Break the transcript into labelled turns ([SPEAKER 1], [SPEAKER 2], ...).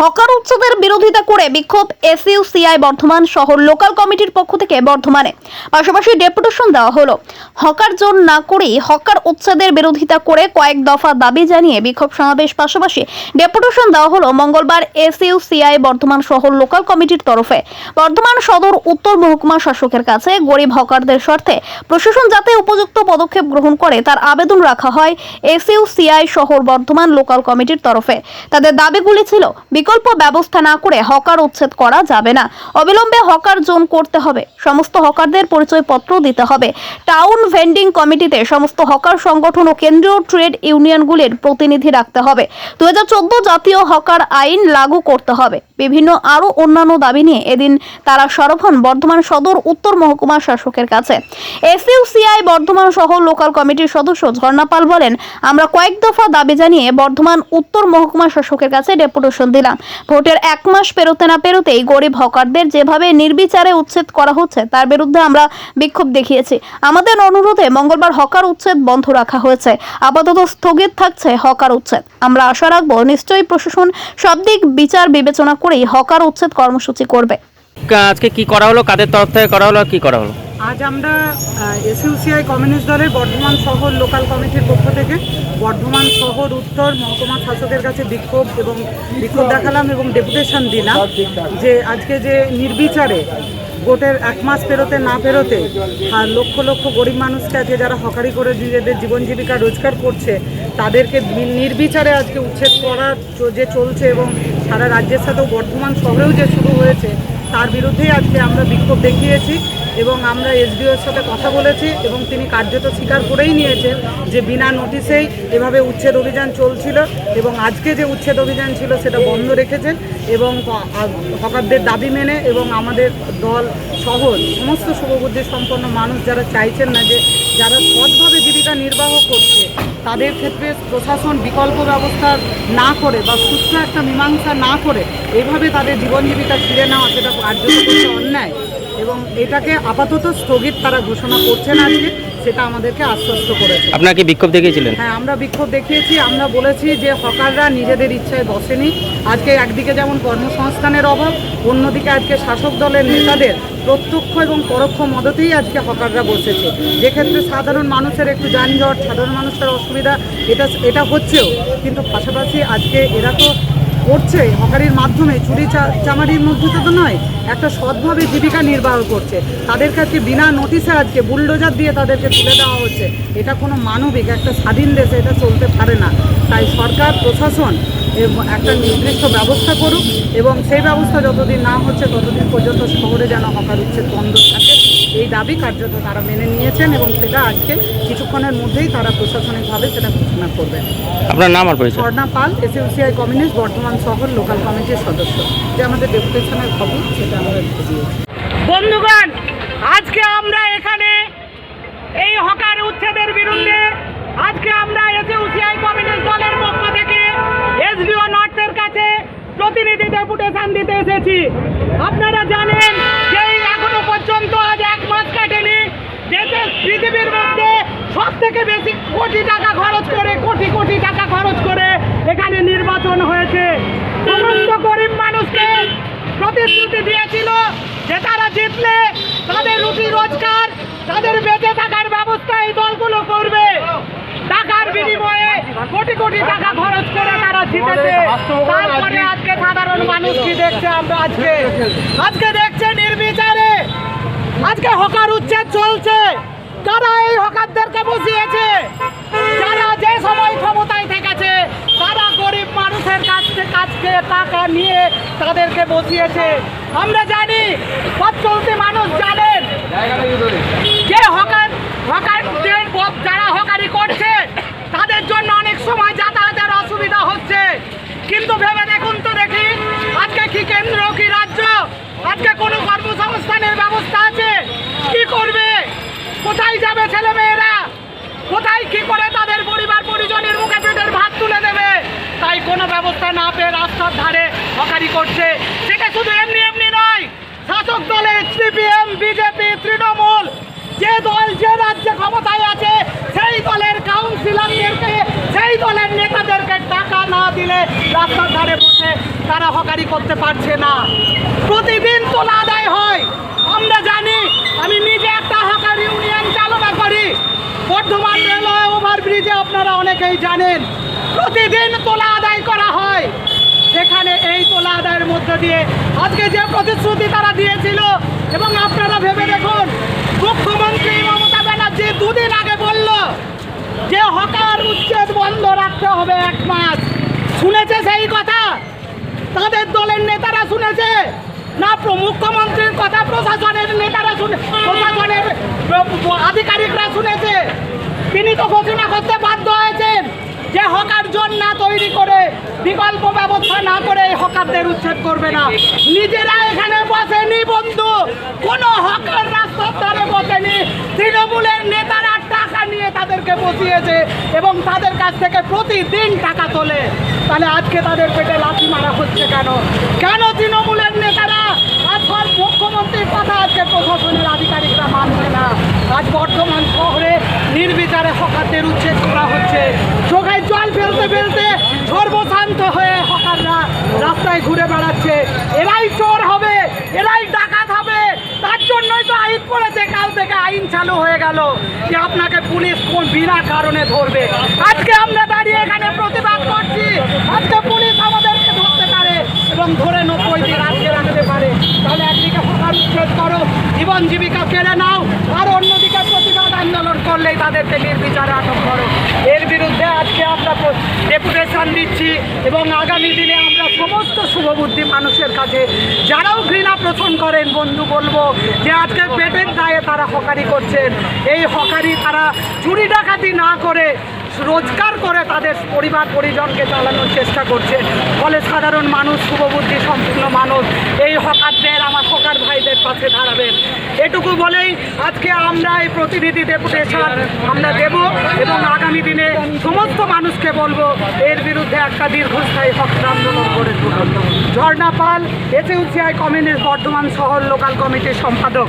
[SPEAKER 1] Hawker উচ্ছেদের বিরোধিতা করে বিক্ষোভ এসইউসিআই বর্ধমান শহর লোকাল কমিটির পক্ষ থেকে বর্ধমানে। পাশাপাশি ডেপুটেশন দেওয়া হলো। হকার জোন না করেই হকার উচ্ছেদের বিরোধিতা করে কয়েক দফা দাবি জানিয়ে বিক্ষোভ সমাবেশ। পাশাপাশি ডেপুটেশন দেওয়া হলো মঙ্গলবার এসইউসিআই বর্ধমান শহর লোকাল কমিটির তরফে। বর্ধমান সদর উত্তর মহকুমা শাসকের কাছে গরিব হকারদের স্বার্থে প্রশাসন যাতে উপযুক্ত পদক্ষেপ গ্রহণ করে তার আবেদন রাখা হয় এসইউসিআই শহর বর্ধমান লোকাল কমিটির তরফে। তাদের দাবিগুলি ছিল বিকল্প ব্যবস্থা না করে হকার উচ্ছেদ করা যাবে না। অবিলম্বে হকার জোন করতে হবে। সমস্ত হকারদের পরিচয়পত্র দিতে হবে। টাউন ভেন্ডিং কমিটিতে সমস্ত হকার সংগঠন ও কেন্দ্রীয় ট্রেড ইউনিয়নগুলির প্রতিনিধি রাখতে হবে। দু জাতীয় হকার আইন লাগু করতে হবে। বিভিন্ন আরও অন্যান্য দাবি নিয়ে এদিন তারা সরব হন বর্ধমান সদর উত্তর মহকুমা শাসকের কাছে। এসইউসিআই বর্ধমান সহ লোকাল কমিটির সদস্য ঝর্ণা পাল বলেন, আমরা কয়েক দফা দাবি জানিয়ে বর্ধমান উত্তর মহকুমা শাসকের কাছে ডেপুটেশন দিলাম। ভোটের এক মাস পেরোতে না পেরোতেই গরিব হকারদের যেভাবে নির্বিচারে উচ্ছেদ করা হচ্ছে, তার বিরুদ্ধে আমরা বিক্ষোভ দেখিয়েছি। আমাদের অনুরোধে মঙ্গলবার হকার উচ্ছেদ বন্ধ রাখা হয়েছে। আপাতত স্থগিত থাকছে হকার উচ্ছেদ। আমরা আশা রাখব নিশ্চয়ই প্রশাসন সব দিক বিচার বিবেচনা করেই হকার উচ্ছেদ কর্মসূচি করবে।
[SPEAKER 2] আজকে কি করা হলো? কাদের তরফ থেকে করা হলো কি করা হলো?
[SPEAKER 3] আজ আমরা এসইউসিআই কমিউনিস্ট দলের বর্ধমান শহর লোকাল কমিটির পক্ষ থেকে বর্ধমান শহর উত্তর মহকুমা শাসকের কাছে বিক্ষোভ এবং বিক্ষোভ দেখালাম এবং ডেপুটেশন দিলাম যে আজকে যে নির্বিচারে ভোটের এক মাস পেরোতে না পেরোতে লক্ষ লক্ষ গরিব মানুষকে আজকে যারা হকারি করে নিজেদের জীবন জীবিকা রোজগার করছে, তাদেরকে নির্বিচারে আজকে উচ্ছেদ করা যে চলছে এবং সারা রাজ্যের সাথেও বর্ধমান শহরেও যে শুরু হয়েছে তার বিরুদ্ধেই আজকে আমরা বিক্ষোভ দেখিয়েছি। এবং আমরা এসডিওর সাথে কথা বলেছি এবং তিনি কার্যত স্বীকার করেই নিয়েছেন যে বিনা নোটিশেই এভাবে উচ্ছেদ অভিযান চলছিল এবং আজকে যে উচ্ছেদ অভিযান ছিল সেটা বন্ধ রেখেছেন এবং হকারদের দাবি মেনে এবং আমাদের দল সহ সমস্ত শুভবুদ্ধি সম্পন্ন মানুষ যারা চাইছেন না যে যারা সৎভাবে জীবিকা নির্বাহ করছে, তাদের ক্ষেত্রে প্রশাসন বিকল্প ব্যবস্থা না করে বা সুস্থ একটা মীমাংসা না করে এভাবে তাদের জীবন জীবিকা ফিরে নেওয়া সেটা কার্যত করতে অন্যায়। এবং এটাকে আপাতত স্থগিত তারা ঘোষণা করছেন আজকে সেটা আমাদেরকে আশ্বস্ত করেছে।
[SPEAKER 2] আপনাকে বিক্ষোভ দেখিয়েছিলেন?
[SPEAKER 3] হ্যাঁ আমরা বিক্ষোভ দেখিয়েছি। আমরা বলেছি যে হকাররা নিজেদের ইচ্ছায় বসেনি। আজকে একদিকে যেমন কর্মসংস্থানের অভাব অন্যদিকে আজকে শাসক দলের নেতাদের প্রত্যক্ষ এবং পরোক্ষ মদতেই আজকে হকাররা বসেছে। যেক্ষেত্রে সাধারণ মানুষের একটু যানজট সাধারণ মানুষের অসুবিধা এটা এটা হচ্ছেও। কিন্তু পাশাপাশি আজকে এরা তো করছে, হকারির মাধ্যমে। চুরি চামারির মধ্যে তো নয়, একটা সৎভাবে জীবিকা নির্বাহ করছে। তাদের কাছে বিনা নোটিশে আজকে বুলডোজার দিয়ে তাদেরকে তুলে দেওয়া হচ্ছে। এটা কোনো মানবিক, একটা স্বাধীন দেশে এটা চলতে পারে না। তাই সরকার, প্রশাসন একটা নির্দিষ্ট ব্যবস্থা করুক এবং সেই ব্যবস্থা যতদিন না হচ্ছে ততদিন পর্যন্ত শহরে যেন হকার উচ্ছেদ বন্ধ থাকে। এই দাবি কার্যত তারা মেনে নিয়েছেন এবং সেটা আজকে কিছুক্ষণের মধ্যেই তারা প্রশাসনিকভাবে সেটা ঘোষণা করবেন
[SPEAKER 2] আপনার নাম আর পরিচয়?
[SPEAKER 3] স্বর্ণা পাল এসইউসিআই কমিউনিস্ট বর্ধমান শহর লোকাল কমিটির সদস্য। যে আমাদের ডেপুটেশনের খবর সেটা আমরা লিখে দিয়েছি
[SPEAKER 4] বন্ধুগণ আজকে আমরা এখানে এই হকার উচ্ছেদের বিরুদ্ধে আজকে আমরা এসইউসিআই কমিউনিস্ট দলের পক্ষ থেকে এসডিও নর্থের কাছে প্রতিনিধি ডেপুটেশন দিতে এসেছি। আপনারা জানেন যে এই এখনও পর্যন্ত আজ এক মাস কাটেনি দেশের পৃথিবীর মধ্যে সব থেকে বেশি কোটি টাকা খরচ করে, কোটি কোটি টাকা খরচ করে এখানে নির্বাচন হয়েছে। সমস্ত গরিব মানুষকে প্রতিশ্রুতি দিয়েছিল যে তারা জিতলে তাদের রুটি রোজগার, তাদের বেঁচে থাকার ব্যবস্থা এই দলগুলো করবে। টাকার বিনিময়ে কোটি কোটি টাকা খরচ করে তারা জিতেছে। তারপরে আজকে সাধারণ মানুষ কি দেখছে আমরা আজকে? আজকে দেখছে নির্বিচারে আজকে হকার উচ্ছেদ চলছে। কারা এই হকারদেরকে বসিয়েছে যারা যে সময় ক্ষমতায় থেকেছে, তারা গরিব মানুষের কাছ কাছকে টাকা নিয়ে তাদেরকে বসিয়েছে আমরা জানি, পথ চলতে মানুষ জানেন, যে হকার হকারদের ব- যারা হকারি করছে তাদের জন্য অনেক সময় যাতায়াতের অসুবিধা হচ্ছে কিন্তু ভেবে দেখুন তো দেখি আজকে কি কেন্দ্র কি রাজ্য আজকে কোনো কর্মসংস্থানের ব্যবস্থা আছে কি করবে কোথায় যাবে ছেলে মেয়েরা কোথায় কি করে তাদের পরিবার পরিজনের মুখে পেটের ভাত তুলে দেবে তাই কোনো ব্যবস্থা না পেয়ে রাস্তার ধারে হকারি করছে। সেটা শুধু এমনি এমনি নয়, শাসক দলের সিপিএম, বিজেপি, তৃণমূল, যে দল, যে রাজ্যে ক্ষমতায় আছে, সেই দলের কাউন্সিলরদেরকে, সেই দলের নেতাদেরকে টাকা না দিলে রাস্তার ধারে বসে তারা হকারি করতে পারছে না। প্রতিদিন তোলা আদায় হয়। আমরা জানি, আমি নিজে একটা হকার ইউনিয়ন চালনা করি। বর্ধমান রেলওয়ে ওভারব্রিজে আপনারা অনেকেই জানেন। প্রতিদিন তোলা আদায় করা হয় যেখানে এই তোলা আদায়ের মধ্য দিয়ে আজকে যে প্রতিশ্রুতি তারা দিয়েছিল, এবং আপনারা ভেবে দেখুন, মুখ্যমন্ত্রী মমতা ব্যানার্জি দুদিন আগে বলল যে হকার উচ্ছেদ বন্ধ রাখতে হবে এক মাস। শুনেছে সেই কথা? তাদের দলের নেতারা শুনেছে? না মুখ্যমন্ত্রীর কথা প্রশাসনের নেতারা শুনে প্রশাসনের আধিকারিকরা শুনেছে। তিনি তো ঘোষণা করতে বাধ্য হয়েছেন। যে হকার জোন না তৈরি করে বিকল্প ব্যবস্থা না করে এই হকারদের উচ্ছেদ করবে না। নিজেরা এখানে বসেনি বন্ধু। কোনো হকার রাস্তার ধারে বসেনি। তৃণমূলের নেতারা টাকা নিয়ে তাদেরকে বসিয়েছে এবং তাদের কাছ থেকে প্রতিদিন টাকা তোলে। তাহলে আজকে তাদের পেটে লাথি মারা হচ্ছে কেন? কেন তৃণমূলের নেতারা মুখ্যমন্ত্রীর কথা আজকে প্রশাসনের আধিকারিকরা মানছে না। আজ বর্ধমান শহরে নির্বিচারে হকারদের উচ্ছেদ করা হচ্ছে। চোখে জল ফেলতে ফেলতে সর্বশান্ত হয়ে হকাররা রাস্তায় ঘুরে বেড়াচ্ছে। এরাই চোর হবে, এরাই ডাকাত হবে। তার জন্যই তো আইন পড়েছে, কাল থেকে আইন চালু হয়ে গেল। যে আপনাকে পুলিশ কোন বিনা কারণে ধরবে? আজকে আমরা দাঁড়িয়ে এখানে প্রতিবাদ করছি আজকে পুলিশ আমাদেরকে ধরতে পারে এবং ধরে নব্বই দিন আজকে রাখতে পারে তাহলে একদিকে হকার করো জীবন জীবিকা কেড়ে নাও, আর অন্যদিকে প্রতিবাদ আন্দোলন করলেই তাদেরকে নির্বিচারে আটক করো। এর বিরুদ্ধে আজকে আমরা ডেপুটেশন দিচ্ছি এবং আগামী দিনে আমরা সমস্ত শুভবুদ্ধি মানুষের কাছে, যারাও ঘৃণা পোষণ করেন, বন্ধু বলব যে আজকে পেটের দায়ে তারা হকারি করছেন। এই হকারি তারা চুরি ডাকাতি না করে রোজগার করে তাদের পরিবার পরিজনকে চালানোর চেষ্টা করছে। ফলে সাধারণ মানুষ, শুভবুদ্ধি সম্পূর্ণ মানুষ এই হকারদের পাশে দাঁড়াবেন। এটুকু বলেই আজকে আমরা এই প্রতিনিধি ডেপুটেশন আমরা দেব এবং আগামী দিনে সমস্ত মানুষকে বলব, এর বিরুদ্ধে একটা দীর্ঘস্থায়ী হকার আন্দোলন করে ঝর্ণাপাল ঝর্ণা পাল, এসইউসিআই কমিউনিস্ট বর্ধমান শহর লোকাল কমিটির সম্পাদক।